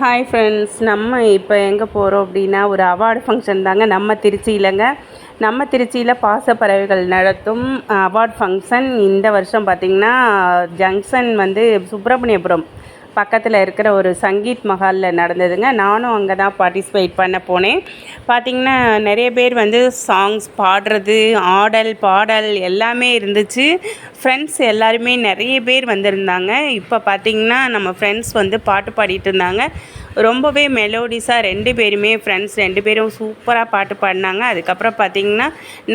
Hi friends நம்ம இப்போ எங்கே போகிறோம் அப்படின்னா ஒரு அவார்டு ஃபங்க்ஷன் தாங்க. நம்ம திருச்சியிலங்க. நம்ம திருச்சியில் பாசப்பறவைகள் நடத்தும் அவார்ட் ஃபங்க்ஷன் இந்த வருஷம் பார்த்திங்கன்னா ஜங்ஷன் வந்து சுப்பிரமணியபுரம். பக்கத்தில் இருக்கிற ஒரு சங்கீத் மஹாலில் நடந்ததுங்க. நானும் அங்கே தான் பார்ட்டிசிபேட் பண்ண போனேன். பார்த்திங்கன்னா நிறைய பேர் வந்து சாங்ஸ் பாடுறது ஆடல் பாடல் எல்லாமே இருந்துச்சு. ஃப்ரெண்ட்ஸ் எல்லாருமே நிறைய பேர் வந்திருந்தாங்க. இப்போ பார்த்திங்கன்னா நம்ம ஃப்ரெண்ட்ஸ் வந்து பாட்டு பாடிட்டு இருந்தாங்க. ரொம்பவே மெலோடிஸாக ரெண்டு பேருமே ஃப்ரெண்ட்ஸ் ரெண்டு பேரும் சூப்பராக பாட்டு பாடினாங்க. அதுக்கப்புறம் பார்த்திங்கன்னா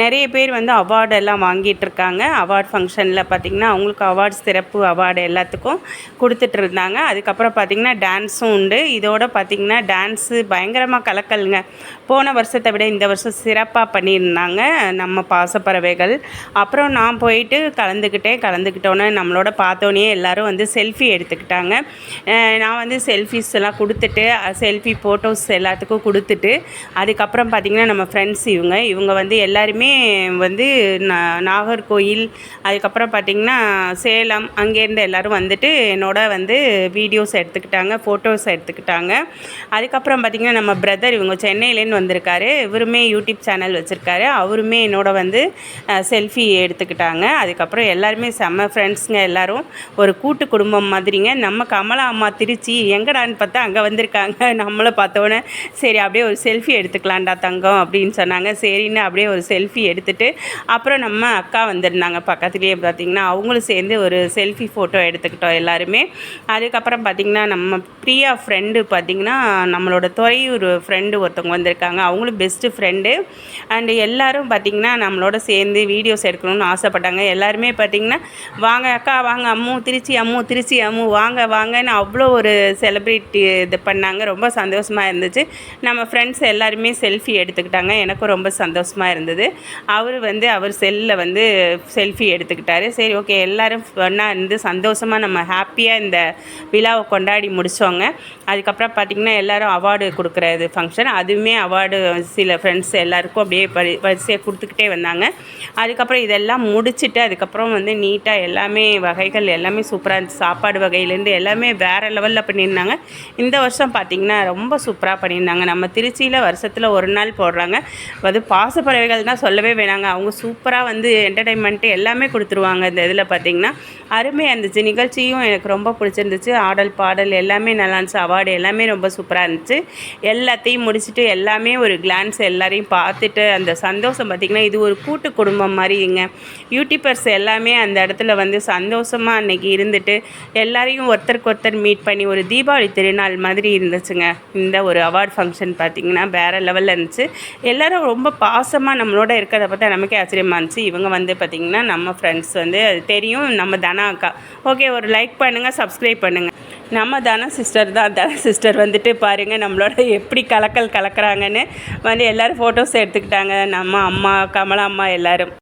நிறைய பேர் வந்து அவார்டெல்லாம் வாங்கிட்டு இருக்காங்க. அவார்ட் ஃபங்க்ஷனில் பார்த்திங்கன்னா அவங்களுக்கு அவார்ட்ஸ் சிறப்பு அவார்டு எல்லாத்துக்கும் கொடுத்துட்டு இருந்தாங்க. அதுக்கப்புறம் பார்த்திங்கன்னா டான்ஸும் உண்டு. இதோட பார்த்திங்கன்னா டான்ஸு பயங்கரமாக கலக்கலுங்க. போன வருஷத்தை விட இந்த வருஷம் சிறப்பாக பண்ணியிருந்தாங்க நம்ம பாசப்பறவைகள். அப்புறம் நான் போயிட்டு கலந்துக்கிட்டேன். கலந்துக்கிட்டோன்னே நம்மளோட பார்த்தோன்னே எல்லோரும் வந்து செல்ஃபி எடுத்துக்கிட்டாங்க. நான் வந்து செல்ஃபிஸ் எல்லாம் கொடுத்துட்டு செல்ஃபி ஃபோட்டோஸ் எல்லாத்துக்கும் கொடுத்துட்டு அதுக்கப்புறம் பார்த்திங்கன்னா நம்ம ஃப்ரெண்ட்ஸ் இவங்க இவங்க வந்து எல்லாருமே வந்து நா- நாகர்கோயில் அதுக்கப்புறம் பார்த்திங்கன்னா சேலம் அங்கேருந்து எல்லோரும் வந்துட்டு என்னோட வந்து வீடியோஸ் எடுத்துக்கிட்டாங்க ஃபோட்டோஸ் எடுத்துக்கிட்டாங்க. அதுக்கப்புறம் பார்த்திங்கன்னா நம்ம பிரதர் இவங்க சென்னையிலேருந்து வந்திருக்காரு இவருமே யூடியூப் சேனல் வச்சுருக்காரு அவருமே என்னோட வந்து செல்ஃபி எடுத்துக்கிட்டாங்க. அதுக்கப்புறம் எல்லாருமே செம்ம ஃப்ரெண்ட்ஸுங்க எல்லாரும். ஒரு கூட்டு குடும்பம் மாதிரிங்க. நம்ம கமலா அம்மா திருச்சி எங்கடான்னு பார்த்தா அங்கே வந்து வந்திருக்காங்க. நம்மளை பார்த்தோன்னே சரி அப்படியே ஒரு செல்ஃபி எடுத்துக்கலாம்டா தங்கம் அப்படின்னு சொன்னாங்க. சரின்னு அப்படியே ஒரு செல்ஃபி எடுத்துகிட்டு அப்புறம் நம்ம அக்கா வந்திருந்தாங்க பக்கத்துலேயே பார்த்திங்கன்னா. அவங்களும் சேர்ந்து ஒரு செல்ஃபி ஃபோட்டோ எடுத்துக்கிட்டோம் எல்லாருமே. அதுக்கப்புறம் பார்த்திங்கன்னா நம்ம பிரியா ஃப்ரெண்டு பார்த்திங்கன்னா நம்மளோட துறையூர் ஃப்ரெண்டு ஒருத்தவங்க வந்திருக்காங்க. அவங்களும் பெஸ்ட்டு ஃப்ரெண்டு அண்டு எல்லோரும் பார்த்திங்கன்னா நம்மளோட சேர்ந்து வீடியோஸ் எடுக்கணும்னு ஆசைப்பட்டாங்க. எல்லாருமே பார்த்திங்கன்னா வாங்க அக்கா வாங்க அம்மு திருச்சி அம்மு திருச்சி அம்மு வாங்க வாங்கன்னு அவ்வளோ ஒரு செலிப்ரிட்டி இது பண்ணாங்க. ரொம்ப சந்தோஷமாக இருந்துச்சு. நம்ம ஃப்ரெண்ட்ஸ் எல்லாருமே செல்ஃபி எடுத்துக்கிட்டாங்க. எனக்கும் ரொம்ப சந்தோஷமாக இருந்தது. அவர் வந்து அவர் செல்லில் வந்து செல்ஃபி எடுத்துக்கிட்டாரு. சரி ஓகே எல்லோரும் ஒன்றா இருந்து சந்தோஷமாக நம்ம ஹாப்பியாக இந்த விழாவை கொண்டாடி முடித்தோங்க அதுக்கப்புறம் பார்த்திங்கன்னா எல்லோரும் அவார்டு கொடுக்குறது ஃபங்க்ஷன் அதுவுமே அவார்டு சில ஃப்ரெண்ட்ஸ் எல்லாருக்கும் அப்படியே பரி வரிசையாக கொடுத்துக்கிட்டே வந்தாங்க. அதுக்கப்புறம் இதெல்லாம் முடிச்சுட்டு அதுக்கப்புறம் வந்து நீட்டாக எல்லாமே வகைகள் எல்லாமே சூப்பராக இருந்துச்சு. சாப்பாடு வகையிலேருந்து எல்லாமே வேறு லெவலில் பண்ணியிருந்தாங்க. இந்த வருஷம் வருஷம் பார்த்திங்கன்னா ரொம்ப சூப்பராக பண்ணியிருந்தாங்க. நம்ம திருச்சியில் வருஷத்தில் ஒரு நாள் போடுறாங்க. அது பாசப்பறவைகள் தான் சொல்லவே வேணாங்க. அவங்க சூப்பராக வந்து என்டர்டைன்மெண்ட்டு எல்லாமே கொடுத்துருவாங்க இந்த இதில் பார்த்திங்கன்னா. அருமையாக இருந்துச்சு நிகழ்ச்சியும் எனக்கு ரொம்ப பிடிச்சிருந்துச்சு. ஆடல் பாடல் எல்லாமே நல்லா இருந்துச்சு. அவார்டு எல்லாமே ரொம்ப சூப்பராக இருந்துச்சு. எல்லாத்தையும் முடிச்சுட்டு எல்லாமே ஒரு கிளான்ஸ் எல்லாரையும் பார்த்துட்டு அந்த சந்தோஷம் பார்த்திங்கன்னா இது ஒரு கூட்டு குடும்பம் மாதிரிங்க யூடியூபர்ஸ் எல்லாமே அந்த இடத்துல வந்து சந்தோஷமாக அன்னைக்கு இருந்துட்டு எல்லாரையும் ஒருத்தருக்கு ஒருத்தர் மீட் பண்ணி ஒரு தீபாவளி திருநாள் மாதிரி இருந்துச்சுங்க. இந்த ஒரு அவார்ட் ஃபங்க்ஷன் பார்த்திங்கன்னா வேறு லெவலில் இருந்துச்சு. எல்லோரும் ரொம்ப பாசமாக நம்மளோட இருக்கிறத பார்த்தா நமக்கே ஆச்சரியமாக இருந்துச்சு. இவங்க வந்து பார்த்திங்கன்னா நம்ம ஃப்ரெண்ட்ஸ் வந்து அது தெரியும். நம்ம தனா அக்கா. ஓகே ஒரு லைக் பண்ணுங்கள் சப்ஸ்கிரைப் பண்ணுங்கள் நம்ம தன சிஸ்டர் தான். தன சிஸ்டர் வந்துட்டு பாருங்கள் நம்மளோட எப்படி கலக்கல் கலக்கிறாங்கன்னு வந்து எல்லோரும் ஃபோட்டோஸ் எடுத்துக்கிட்டாங்க. நம்ம அம்மா கமலா அம்மா எல்லோரும்.